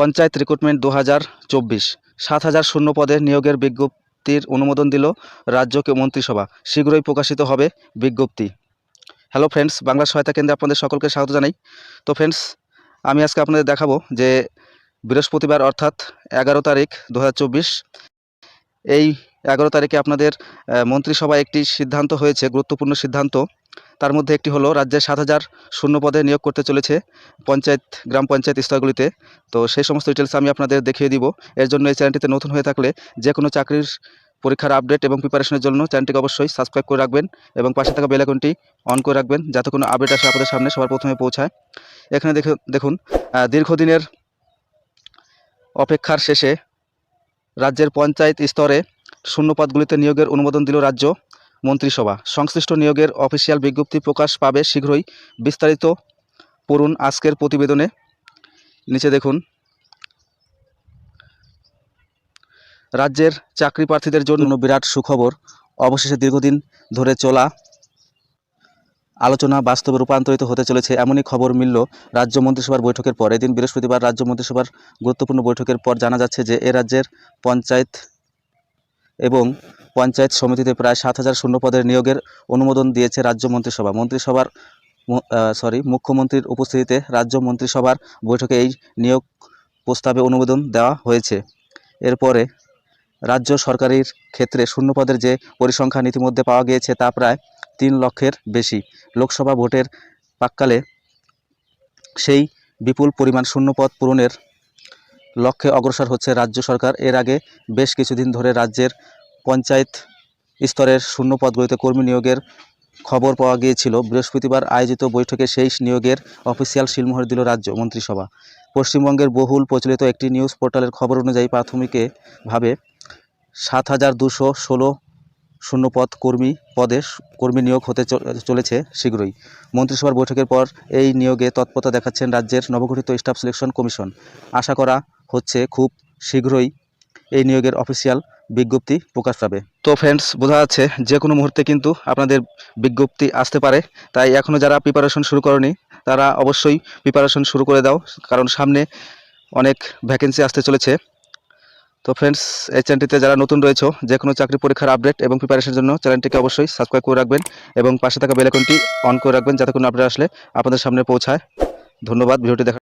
Panchayat recruitment দু হাজার চব্বিশ। সাত হাজার শূন্য পদে নিয়োগের বিজ্ঞপ্তির অনুমোদন দিল রাজ্যকে মন্ত্রিসভা। শীঘ্রই প্রকাশিত হবে বিজ্ঞপ্তি। হ্যালো ফ্রেন্ডস বাংলা সহায়তা কেন্দ্রে আপনাদের সকলকে স্বাগত জানাই। তো ফ্রেন্ডস আমি আজকে আপনাদের দেখাবো যে বৃহস্পতিবার অর্থাৎ এগারো তারিখ দু হাজার চব্বিশ এই এগারো তারিখে আপনাদের মন্ত্রিসভায় একটি সিদ্ধান্ত হয়েছে, গুরুত্বপূর্ণ সিদ্ধান্ত। তার মধ্যে একটি হলো রাজ্যের সাত হাজার শূন্য পদে নিয়োগ করতে চলেছে পঞ্চায়েত, গ্রাম পঞ্চায়েত স্তরগুলিতে। তো সেই সমস্ত ডিটেলস আমি আপনাদের দেখিয়ে দিব। এর জন্য এই চ্যানেলটিতে নতুন হয়ে থাকলে যে কোনো চাকরির পরীক্ষার আপডেট এবং প্রিপারেশনের জন্য চ্যানেলটিকে অবশ্যই সাবস্ক্রাইব করে রাখবেন এবং পাশে থাকা বেল আইকনটি অন করে রাখবেন, যাতে কোনো আপডেট আসে আপনাদের সামনে সবার প্রথমে পৌঁছায়। এখানে দেখে দেখুন দীর্ঘদিনের অপেক্ষার শেষে রাজ্যের পঞ্চায়েত স্তরে শূন্যপদগুলিতে নিয়োগের অনুমোদন দিল রাজ্য মন্ত্রিসভা। সংশ্লিষ্ট নিয়োগের অফিসিয়াল বিজ্ঞপ্তি প্রকাশ পাবে শীঘ্রই। বিস্তারিত পড়ুন আজকের প্রতিবেদনে। নিচে দেখুন। রাজ্যের চাকরি প্রার্থীদের জন্য বিরাট সুখবর। অবশেষে দীর্ঘদিন ধরে চলা আলোচনা বাস্তবে রূপান্তরিত হতে চলেছে এমনই খবর মিলল রাজ্য মন্ত্রিসভার বৈঠকের পর। এদিন বৃহস্পতিবার রাজ্য মন্ত্রিসভার গুরুত্বপূর্ণ বৈঠকের পর জানা যাচ্ছে যে এ রাজ্যের পঞ্চায়েত এবং পঞ্চায়েত সমিতিতে প্রায় সাত হাজার শূন্য পদের নিয়োগের অনুমোদন দিয়েছে রাজ্য মন্ত্রিসভা। মন্ত্রিসভার সরি মুখ্যমন্ত্রীর উপস্থিতিতে রাজ্য মন্ত্রিসভার বৈঠকে এই নিয়োগ প্রস্তাবে অনুমোদন দেওয়া হয়েছে। এরপরে রাজ্য সরকারের ক্ষেত্রে শূন্যপদের যে পরিসংখ্যান ইতিমধ্যে পাওয়া গিয়েছে তা প্রায় তিন লক্ষের বেশি। লোকসভা ভোটের প্রাক্কালে সেই বিপুল পরিমাণ শূন্যপদ পূরণের লক্ষ্যে অগ্রসর হচ্ছে রাজ্য সরকার। এর আগে বেশ কিছুদিন ধরে রাজ্যের পঞ্চায়েত স্তরের শূন্য পদগুলিতে কর্মী নিয়োগের খবর পাওয়া গিয়েছিল। বৃহস্পতিবার আয়োজিত বৈঠকে সেই নিয়োগের অফিসিয়াল শিলমোহর দিল রাজ্য মন্ত্রিসভা। পশ্চিমবঙ্গের বহুল প্রচলিত একটি নিউজ পোর্টালের খবর অনুযায়ী প্রাথমিকভাবে সাত হাজার দুশো ষোলো শূন্যপদ কর্মী পদে কর্মী নিয়োগ হতে চলেছে শীঘ্রই। মন্ত্রিসভার বৈঠকের পর এই নিয়োগে তৎপরতা দেখাচ্ছেন রাজ্যের নবগঠিত স্টাফ সিলেকশন কমিশন। আশা করা হচ্ছে খুব শীঘ্রই এই নিয়োগের অফিসিয়াল বিজ্ঞপ্তি প্রকাশ পাবে। তো ফ্রেন্ডস বোঝা যাচ্ছে যে কোনো মুহূর্তে কিন্তু আপনাদের বিজ্ঞপ্তি আসতে পারে। তাই এখনও যারা প্রিপারেশন শুরু করেনি, তারা অবশ্যই প্রিপারেশন শুরু করে দাও, কারণ সামনে অনেক ভ্যাকেন্সি আসতে চলেছে। তো ফ্রেন্ডস এই চ্যানেলটিতে যারা নতুন রয়েছে, যে কোনো চাকরি পরীক্ষার আপডেট এবং প্রিপারেশনের জন্য চ্যানেলটিকে অবশ্যই সাবস্ক্রাইব করে রাখবেন এবং পাশে থাকা বেল আইকনটি অন করে রাখবেন, যাতে কোনো আপডেট আসলে আপনাদের সামনে পৌঁছায়। ধন্যবাদ, ভিডিওটি দেখা